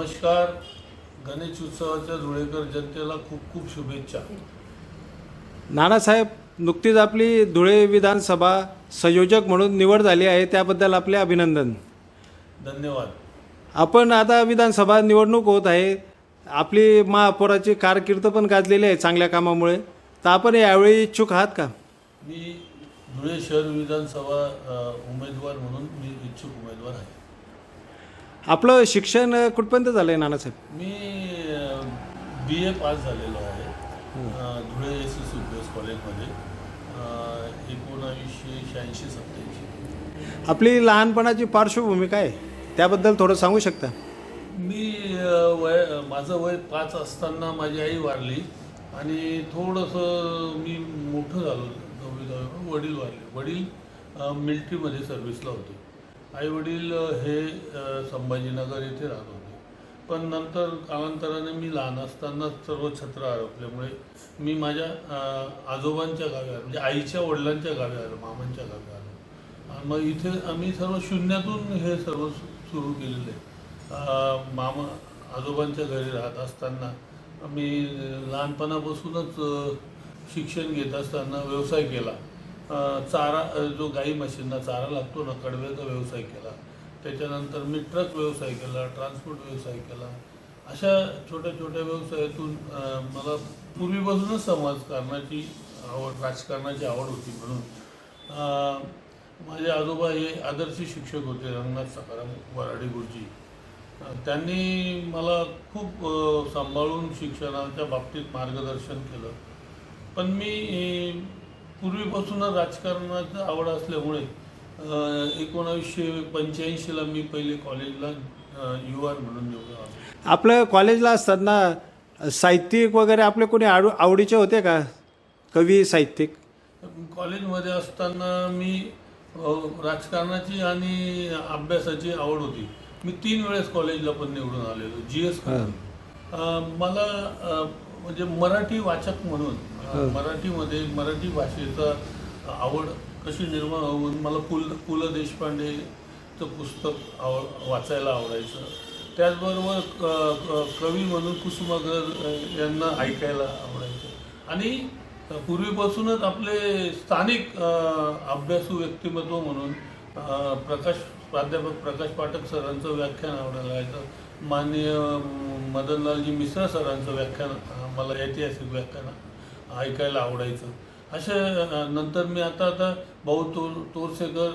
नमस्कार. गणेश उत्सवाच्या धुळेकर जनतेला खूप खूप शुभेच्छा. नानासाहेब नुकतीच आपली धुळे विधानसभा संयोजक म्हणून निवड झाली आहे त्याबद्दल आपले अभिनंदन. धन्यवाद. आपण आता विधानसभा निवडणूक होत आहे. आपली महापौराची कारकीर्द पण गाजलेली आहे चांगल्या कामामुळे. तर आपण यावेळी इच्छुक आहात का? मी धुळे शहर विधानसभा अ, उमेदवार म्हणून मी इच्छुक उमेदवार आहे. आपलं शिक्षण कुठपर्यंत झालं आहे नानासाहेब? मी बी ए पास झालेलो आहे. अ, धुळे एस सी सुप्रियस कॉलेजमध्ये. अ, एकोणावीसशे शहाऐंशी सत्त्याऐंशी. आपली लहानपणाची पार्श्वभूमी काय? आहे? त्याबद्दल थोडं सांगू शकता? मी अ, वय माझं वय पाच असताना माझी आई वारली आणि थोडंसं मी मोठं झालो. दहावी दहावी वडील वारले. वडील मिलिटरीमध्ये सर्व्हिसला होते. आई वडील हे संभाजीनगर येथे राहत होते. पण नंतर कालांतराने मी लहान असताना सर्व छत्र हरपल्यामुळे मी माझ्या आजोबांच्या गावी आलो म्हणजे आईच्या वडिलांच्या गावी आलो मामांच्या गावी आलो. मग इथे आम्ही सर्व शून्यातून हे सर्व सुरू केलेलं. आहे मामा आजोबांच्या घरी राहत असताना मी लहानपणापासूनच शिक्षण घेत असताना व्यवसाय केला. चारा जो गाई म्हशींना चारा लागतो ना कडव्याचा व्यवसाय केला. त्याच्यानंतर मी ट्रक व्यवसाय केला ट्रान्सपोर्ट व्यवसाय केला. अशा छोट्या छोट्या व्यवसायातून मला पूर्वीपासूनच समाजकारणाची आवड राजकारणाची आवड होती म्हणून. माझे आजोबा हे आदर्श शिक्षक होते रंगनाथ सकाराम वराडे गुरुजी. त्यांनी मला खूप सांभाळून शिक्षणाच्या बाबतीत मार्गदर्शन केलं. पण मी पूर्वीपासूनच राजकारणाचं आवड असल्यामुळे एकोणावीसशे पंच्याऐंशीला मी पहिले कॉलेजला यू आर म्हणून निवडलो. आपलं कॉलेजला असताना साहित्यिक वगैरे आपले कोणी आवड आवडीचे होते का? कवी साहित्यिक? कॉलेजमध्ये असताना मी राजकारणाची आणि अभ्यासाची आवड होती. मी तीन वेळेस कॉलेजला पण निवडून आलेलो जी एस मला म्हणजे मराठी वाचक म्हणून. मराठीमध्ये मराठी भाषेचा आवड कशी निर्माण म्हणून मला पु ल पु ल देशपांडेचं पुस्तक आव वाचायला आवडायचं. त्याचबरोबर कवी म्हणून कुसुमाग्रज यांना ऐकायला आवडायचं. आणि पूर्वीपासूनच आपले स्थानिक अभ्यासू व्यक्तिमत्व म्हणून प्रकाश प्राध्यापक प्रकाश पाठक सरांचं व्याख्यान आवडायला लागायचं माननीय मदनलालजी मिश्रा सरांचं व्याख्यान मला ऐतिहासिक व्याख्यान ऐकायला आवडायचं. अशा नंतर मी आता आता भाऊ तोर तोरसेकर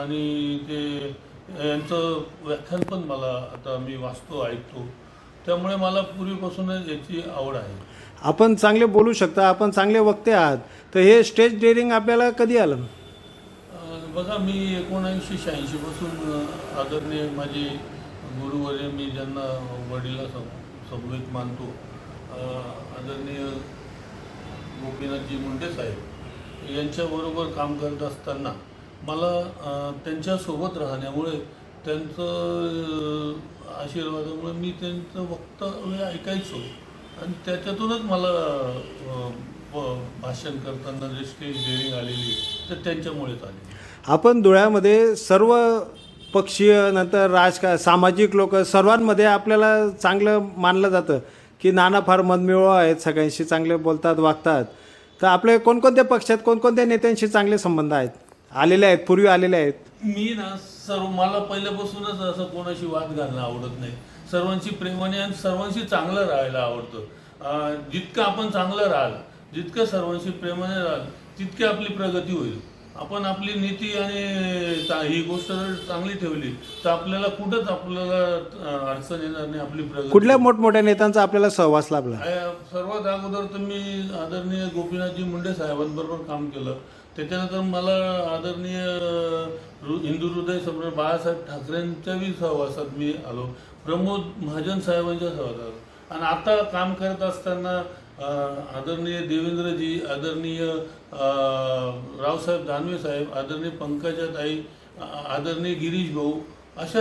आणि ते यांचं व्याख्यान पण मला आता मी वाचतो ऐकतो. त्यामुळे मला पूर्वीपासूनच याची आवड आहे. आपण चांगले बोलू शकता आपण चांगले वक्ते आहात. तर हे स्टेज डेअरिंग आपल्याला कधी आलं? बघा मी एकोणऐंशी शहाऐंशीपासून आदरणीय माझे गुरुवर्य मी ज्यांना वडिला सम समवेत मानतो आदरणीय गोपीनाथजी मुंडे साहेब यांच्याबरोबर काम करत असताना मला त्यांच्यासोबत राहण्यामुळे त्यांचं आशीर्वादामुळे मी त्यांचं वक्तव्य ऐकायचो. आणि त्याच्यातूनच मला भाषण करताना जे स्टेज डेअरिंग आलेली तर त्यांच्यामुळेच आली आपण धुळ्यामध्ये सर्व पक्षीय नंतर राजका सामाजिक लोक सर्वांमध्ये आपल्याला चांगलं मानलं जातं की नाना फार मनमिळव आहेत सगळ्यांशी चांगले बोलतात वागतात. तर आपले कोणकोणत्या पक्षात कोणकोणत्या नेत्यांशी चांगले संबंध आहेत? आलेले आहेत पूर्वी आलेले आहेत. मी ना सर्व मला पहिल्यापासूनच असं कोणाशी वाद घालणं आवडत नाही. सर्वांशी प्रेमाने आणि सर्वांशी चांगलं राहायला आवडतं. अं, जितकं आपण चांगलं राहाल जितकं सर्वांशी प्रेमाने राहाल तितकी आपली प्रगती होईल. आपण आपली नीती आणि ही गोष्ट जर चांगली ठेवली तर आपल्याला कुठंच आपल्याला अडचण येणार नाही आपली प्रगती. कुठल्या मोठमोठ्या नेत्यांचा आपल्याला सहवास लाभला? सर्वात अगोदर तर मी आदरणीय गोपीनाथजी मुंडे साहेबांबरोबर काम केलं. त्याच्यानंतर मला आदरणीय हिंदू हृदय सम्राट बाळासाहेब ठाकरेंच्याही सहवासात मी आलो. प्रमोद महाजन साहेबांच्या सहवासात आलो. आणि आता काम करत असताना आदरणीय देवेंद्रजी आदरणीय रावसाहेब दानवे साहेब आदरणीय पंकजाताई ताई आदरणीय गिरीश भाऊ अशा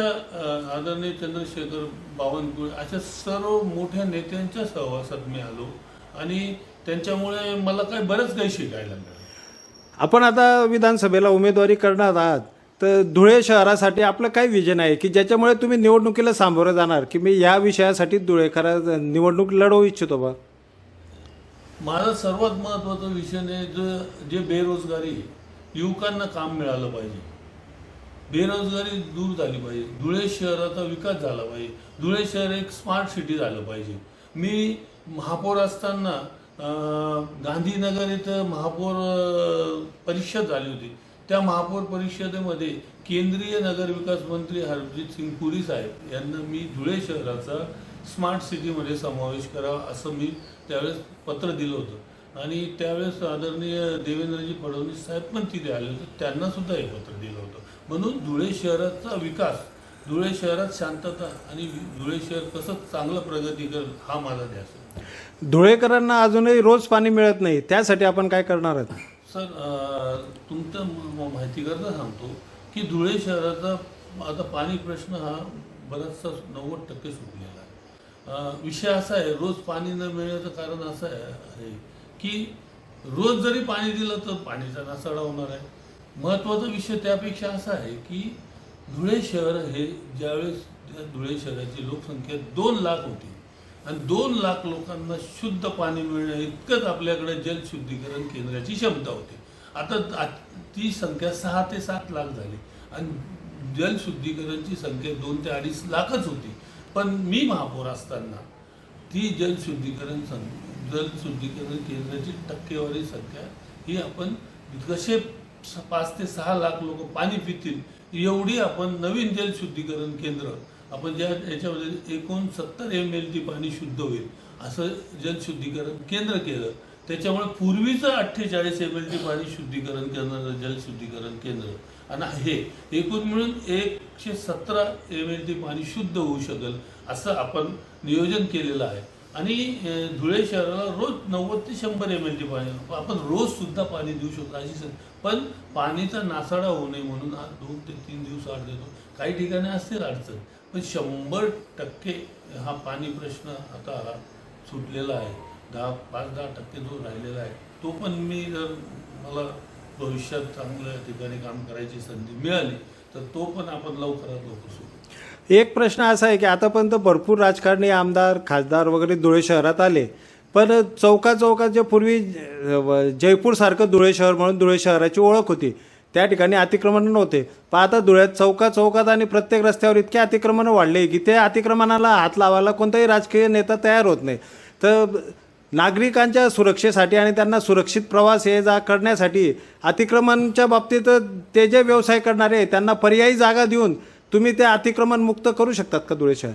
आदरणीय चंद्रशेखर बावनकुळे अशा सर्व मोठ्या नेत्यांच्या सहवासात मी आलो आणि त्यांच्यामुळे मला काही बरंच काही शिकायला मिळालं. आपण आता विधानसभेला उमेदवारी करणार आहात तर धुळे शहरासाठी आपलं काय विजन आहे? की ज्याच्यामुळे तुम्ही निवडणुकीला सामोरं जाणार? की मी या विषयासाठी धुळेकर निवडणूक लढवू इच्छितो बा? माझा सर्वात महत्त्वाचा विषय आहे जो जे बेरोजगारी युवकांना काम मिळालं पाहिजे. बेरोजगारी दूर झाली पाहिजे. धुळे शहराचा विकास झाला पाहिजे. धुळे शहर एक स्मार्ट सिटी झालं पाहिजे. मी महापौर असताना गांधीनगर इथं महापौर परिषद झाली होती. त्या महापौर परिषदेमध्ये केंद्रीय नगर विकास मंत्री हरजित सिंग पुरी साहेब यांना मी धुळे शहराचा स्मार्ट सिटीमध्ये समावेश करावा असं मी त्यावेळेस पत्र दिलं होतं. आणि त्यावेळेस आदरणीय देवेंद्रजी फडणवीस साहेब पण तिथे आले होते. त्यांना सुद्धा हे पत्र दिलं होतं. म्हणून धुळे शहराचा विकास धुळे शहरात शांतता आणि धुळे शहर कसं चांगलं प्रगती करेल हा माझा ध्यास आहे. धुळेकरांना अजूनही रोज पाणी मिळत नाही. त्यासाठी आपण काय करणार आहात? सर अं, तुमच्या म- माहितीकरता सांगतो की धुळे शहराचा आता पाणी प्रश्न हा बराचसा नव्वद टक्के अं, विषय असा आहे रोज पाणी न मिळण्याचं कारण असं आहे की रोज जरी पाणी दिलं तर पाणीचा नासाडा होणार आहे. महत्त्वाचा विषय त्यापेक्षा असा आहे की धुळे शहर हे ज्यावेळेस धुळे शहराची लोकसंख्या दोन लाख होती आणि दोन लाख लोकांना शुद्ध पाणी मिळणं इतकंच आपल्याकडे जलशुद्धीकरण केंद्राची क्षमता होती. आता ती संख्या सहा ते सात लाख झाली आणि जलशुद्धीकरणची संख्या दोन ते अडीच लाखच होती. पण मी महापौर असताना ती जलशुद्धीकरण सं जलशुद्धीकरण केंद्राची टक्केवारी संख्या ही आपण कसे स- पाच ते सहा लाख लोक पाणी पितील एवढी आपण नवीन जलशुद्धीकरण केंद्र आपण ज्या याच्यामध्ये एकूण सत्तर एम एल टी पाणी शुद्ध होईल असं जलशुद्धीकरण केंद्र केलं. त्याच्यामुळे पूर्वीचं अठ्ठेचाळीस एम एल टी पाणी शुद्धीकरण करणारं जलशुद्धीकरण केंद्र आणि हे एकूण मिळून एकशे सतरा एम एल टी पाणी शुद्ध होऊ शकेल असं आपण नियोजन केलेलं आहे. आणि धुळे शहराला रोज नव्वद ते शंभर एम एल टी पाणी आपण रोज सुद्धा पाणी देऊ शकतो अशी पण पाणीचा नासाडा होऊ नये म्हणून हा दोन ते तीन दिवस आड देतो. काही ठिकाणी असतील अडचण पण शंभर टक्के हा पाणी प्रश्न आता हा सुटलेला आहे. दहा पाच दहा टक्के जो राहिलेला आहे तो पण मी जर मला भविष्यात चांगल्या ठिकाणी काम करायची संधी मिळाली तर तो पण आपण लवकरात लवकर सुरू एक प्रश्न असा आहे की आतापर्यंत भरपूर राजकारणी आमदार खासदार वगैरे धुळे शहरात आले पण चौका चौकात जे पूर्वी जयपूरसारखं धुळे शहर म्हणून धुळे शहराची ओळख होती त्या ठिकाणी अतिक्रमण नव्हते. पण आता धुळ्यात चौका चौकात आणि प्रत्येक रस्त्यावर इतके अतिक्रमण वाढले की त्या अतिक्रमणाला हात लावायला कोणताही राजकीय नेता तयार होत नाही. तर नागरिकांच्या सुरक्षेसाठी आणि त्यांना सुरक्षित प्रवास ये जा करण्यासाठी अतिक्रमणच्या बाबतीत ते जे व्यवसाय करणारे आहेत, त्यांना पर्यायी जागा देऊन तुम्ही ते अतिक्रमण मुक्त करू शकतात का धुळे शहर?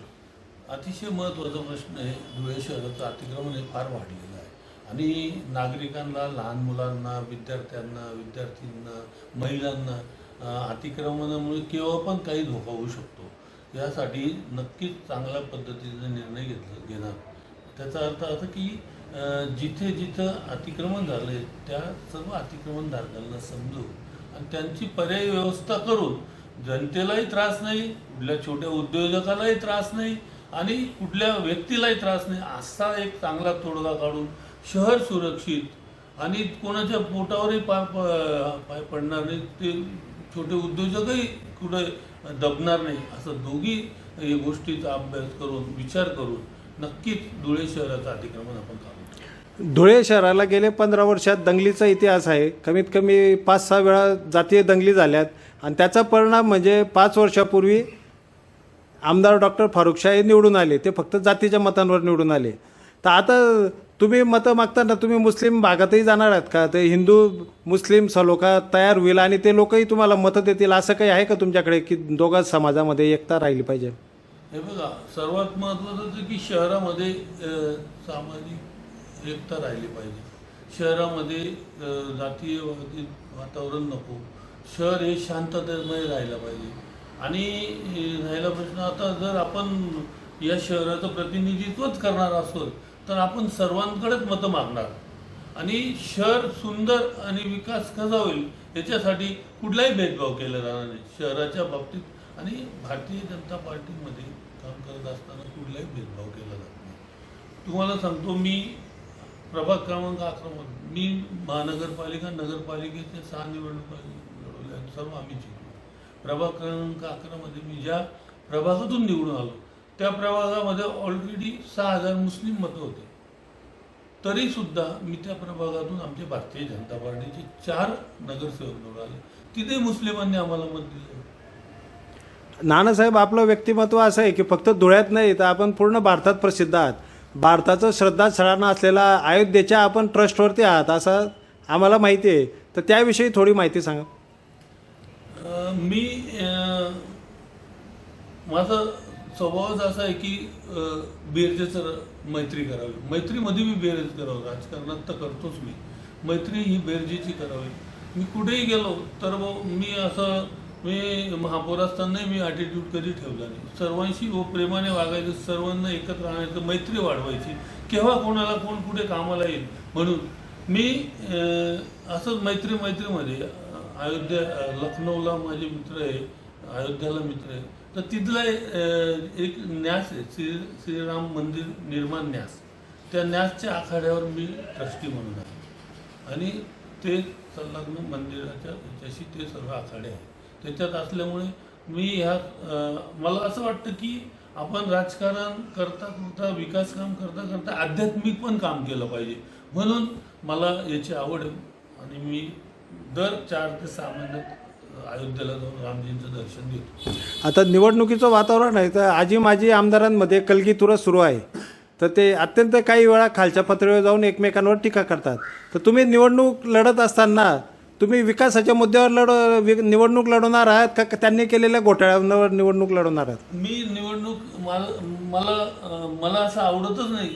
अतिशय महत्त्वाचा प्रश्न आहे. धुळे शहराचं अतिक्रमण हे फार वाढलेलं आहे. आणि नागरिकांना लहान मुलांना विद्यार्थ्यांना विद्यार्थींना महिलांना अतिक्रमणामुळे केव्हा पण काही धोका होऊ शकतो. यासाठी नक्कीच चांगल्या पद्धतीचा निर्णय घेतला घेणार. त्याचा अर्थ असा की जिथे जिथं अतिक्रमण झालं आहे त्या सर्व अतिक्रमणधारकांना समजून आणि त्यांची पर्यायी व्यवस्था करून जनतेलाही त्रास नाही कुठल्या छोट्या उद्योजकालाही त्रास नाही आणि कुठल्या व्यक्तीलाही त्रास नाही असा एक चांगला तोडगा काढून शहर सुरक्षित आणि कोणाच्या पोटावरही पाय प- पाय पडणार नाही ते छोटे उद्योजकही कुठे दबणार नाही असं दोघी या गोष्टीचा अभ्यास करून विचार करून नक्कीच धुळे शहराचं अतिक्रमण आपण काढू. धुळे शहराला गेले पंधरा वर्षात दंगलीचा इतिहास आहे. कमीत कमी पाच सहा वेळा जातीय दंगली झाल्यात. आणि त्याचा परिणाम म्हणजे पाच वर्षापूर्वी आमदार डॉक्टर फारुख शाह हे निवडून आले. ते फक्त जातीच्या मतांवर निवडून आले. तर आता तुम्ही मतं मागताना तुम्ही मुस्लिम भागातही जाणार आहात का? ते हिंदू मुस्लिम सलोखा तयार होईल आणि ते लोकही तुम्हाला मतं देतील असं काही आहे का तुमच्याकडे की दोघा समाजामध्ये एकता राहिली पाहिजे? हे बघा सर्वात महत्त्वाचं की शहरामध्ये सामाजिक एकता राहिली पाहिजे. शहरामध्ये जातीयवादी वातावरण नको. शहर हे शांततेमय राहायला पाहिजे. आणि राहिला प्रश्न आता जर आपण या शहराचं प्रतिनिधित्वच करणार असो तर आपण सर्वांकडेच मतं मागणार. आणि शहर सुंदर आणि विकास कसा होईल याच्यासाठी कुठलाही भेदभाव केला जाणार नाही. शहराच्या बाबतीत आणि भारतीय जनता पार्टीमध्ये काम करत असताना कुठलाही भेदभाव केला जात नाही. तुम्हाला सांगतो मी प्रभाग क्रमांक अकरामध्ये मी महानगरपालिका नगरपालिकेचे सहा निवडणुका लढवल्या सर्व आम्ही जिंकलो. प्रभाग क्रमांक अकरामध्ये मी ज्या प्रभागातून निवडून आलो त्या प्रभागामध्ये ऑलरेडी सहा हजार मुस्लिम मतं होते. तरीसुद्धा मी त्या प्रभागातून आमचे भारतीय जनता पार्टीचे चार नगरसेवक निवडून आले. तिथे मुस्लिमांनी आम्हाला मत दिलं. नानासाहेब आपलं व्यक्तिमत्व असं आहे की फक्त धुळ्यात नाही तर आपण पूर्ण भारतात प्रसिद्ध आहात. भारताचं श्रद्धास्थळांना असलेला अयोध्येच्या आपण ट्रस्टवरती आहात असं आम्हाला माहिती आहे. तर त्याविषयी थोडी माहिती सांगा. मी अं, माझा स्वभावच असा आहे की बिरजेचं बेरजेचं मैत्री करावी. मैत्रीमध्ये मी बेरज करावं. राजकारणात तर करतोच मी. मैत्री ही बेरजेची करावी. मी कुठेही गेलो तर मग मी असं मी महापौर असतानाही मी ॲटिट्यूड कधी ठेवला नाही. सर्वांशी व प्रेमाने वागायचं सर्वांना एकत्र आणायचं मैत्री वाढवायची. केव्हा कोणाला कोण कुठे कामाला येईल? म्हणून मी असंच मैत्री मैत्रीमध्ये अयोध्या लखनौला माझे मित्र आहे अयोध्याला मित्र आहे तर तिथला एक न्यास आहे श्री श्रीराम मंदिर निर्माण न्यास. त्या न्यासच्या आखाड्यावर मी ट्रस्टी म्हणून आहे. आणि ते संलग्न मंदिराच्या याच्याशी ते सर्व आखाडे आहे त्याच्यात असल्यामुळे मी ह्या मला असं वाटतं की आपण राजकारण करता करता विकास काम करता करता आध्यात्मिक पण काम केलं पाहिजे. म्हणून मला याची आवड आहे. आणि मी दर चार ते सहा महिन्यात अयोध्येला जाऊन रामजींचं दर्शन घेतो. आता निवडणुकीचं वातावरण आहे. तर आजी माजी आमदारांमध्ये कलगीतुरं सुरू आहे. तर ते अत्यंत काही वेळा खालच्या पातळीवर जाऊन एकमेकांवर टीका करतात. तर तुम्ही निवडणूक लढत असताना तुम्ही विकासाच्या मुद्द्यावर लढ वि- निवडणूक लढवणार आहात का? का त्यांनी केलेल्या घोटाळ्यांवर निवडणूक लढवणार आहात. मी निवडणूक मला मला अं, मला असं आवडतच नाही.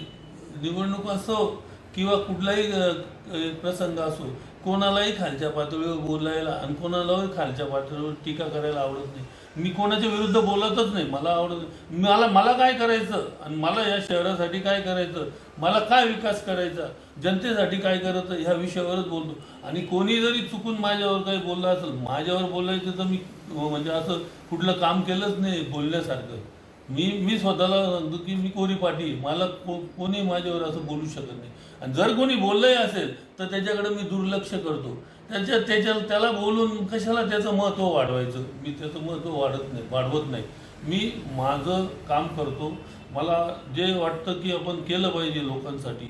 निवडणूक असो किंवा कुठलाही अं, अं, प्रसंग असो कोणालाही खालच्या पातळीवर बोलायला आणि कोणालाही खालच्या पातळीवर टीका करायला आवडत नाही. मी कोणाच्या विरुद्ध बोलतच नाही. मला आवडत नाही. मला मला काय करायचं? आणि मला या शहरासाठी काय करायचं? मला काय विकास करायचा? जनतेसाठी काय करायचं? ह्या विषयावरच बोलतो. आणि कोणी जरी चुकून माझ्यावर काही बोललं असेल माझ्यावर बोलायचं तर मी म्हणजे असं कुठलं काम केलंच नाही बोलण्यासारखं. मी मी स्वतःला सांगतो की मी कोरी पाठी मला को कोणी माझ्यावर असं बोलू शकत नाही. आणि जर कोणी बोललंही असेल तर त्याच्याकडे मी दुर्लक्ष करतो. त्याच्या त्याच्या त्याला बोलून कशाला त्याचं महत्त्व वाढवायचं? मी त्याचं महत्त्व वाढत नाही वाढवत नाही. मी माझं काम करतो. मला जे वाटतं की आपण केलं पाहिजे लोकांसाठी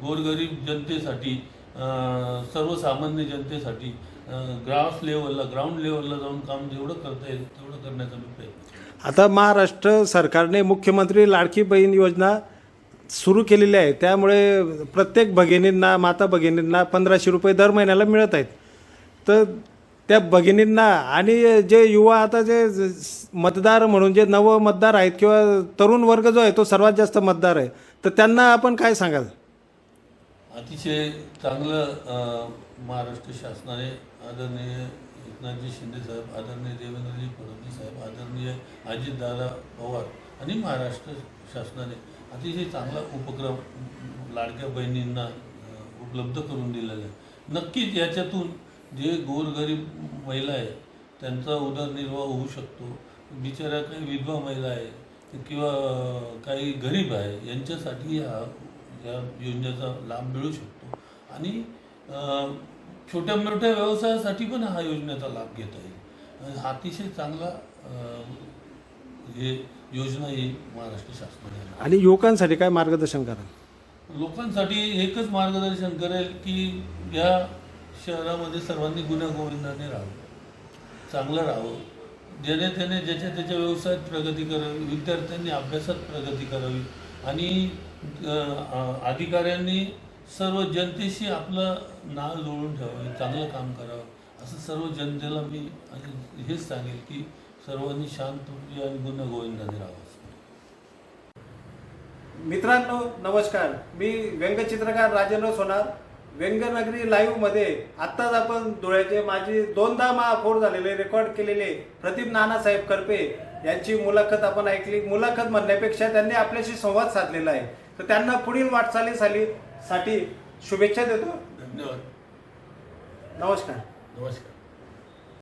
गोरगरीब जनतेसाठी सर्वसामान्य जनतेसाठी ग्रास लेवलला ग्राउंड लेवलला जाऊन काम जेवढं करता येईल तेवढं करण्याचा मी प्रयत्न आता महाराष्ट्र सरकारने मुख्यमंत्री लाडकी बहीण योजना सुरू केलेली आहे. त्यामुळे प्रत्येक भगिनींना माता भगिनींना पंधराशे रुपये दर महिन्याला मिळत आहेत. तर त्या भगिनींना आणि जे युवा आता जे मतदार म्हणून जे नव मतदार आहेत किंवा तरुण वर्ग जो आहे तो सर्वात जास्त मतदार आहे तर त्यांना आपण काय सांगाल? अतिशय चांगलं महाराष्ट्र शासनाने आदरणीय एकनाथजी शिंदे साहेब आदरणीय देवेंद्रजी फडणवीस साहेब आदरणीय अजितदादा पवार आणि महाराष्ट्र शासनाने अतिशय चांगला उपक्रम लाडक्या बहिणींना उपलब्ध करून दिलेला आहे. नक्कीच याच्यातून जे गोरगरीब महिला आहे त्यांचा उदरनिर्वाह होऊ शकतो. बिचाऱ्या काही विधवा महिला आहे किंवा काही गरीब आहे यांच्यासाठी हा या योजनेचा लाभ मिळू शकतो. आणि छोट्या मोठ्या व्यवसायासाठी पण हा योजनेचा लाभ घेता येईल. हा अतिशय चांगला हे योजना ही महाराष्ट्र शासनाने. आणि युवकांसाठी काय मार्गदर्शन कराल? लोकांसाठी एकच मार्गदर्शन करेल की या शहरामध्ये सर्वांनी गुण्यागोविंदाने राहावं. चांगलं राहावं. ज्याने त्याने ज्याच्या त्याच्या व्यवसायात प्रगती करावी विद्यार्थ्यांनी अभ्यासात प्रगती करावी आणि अधिकाऱ्यांनी सर्व जनतेशी आपलं नाळ जोडून ठेवावे चांगलं काम करावं. असं सर्व जनतेला मी हेच सांगेल की सर्वांनी शांत आणि गुण्यागोविंदाने राहावं. मित्रांनो नमस्कार. मी व्यंगचित्रकार राजेंद्र सोनार. व्यंगनगरी लाईव्हमध्ये आत्ताच आपण धुळ्याचे माझी दोनदा महापौर झालेले रेकॉर्ड केलेले प्रदीप नानासाहेब करपे यांची मुलाखत आपण ऐकली. मुलाखत म्हणण्यापेक्षा त्यांनी आपल्याशी संवाद साधलेला आहे. तर त्यांना पुढील वाटचालीसाठी साठी शुभेच्छा देतो. धन्यवाद. नमस्कार. नमस्कार.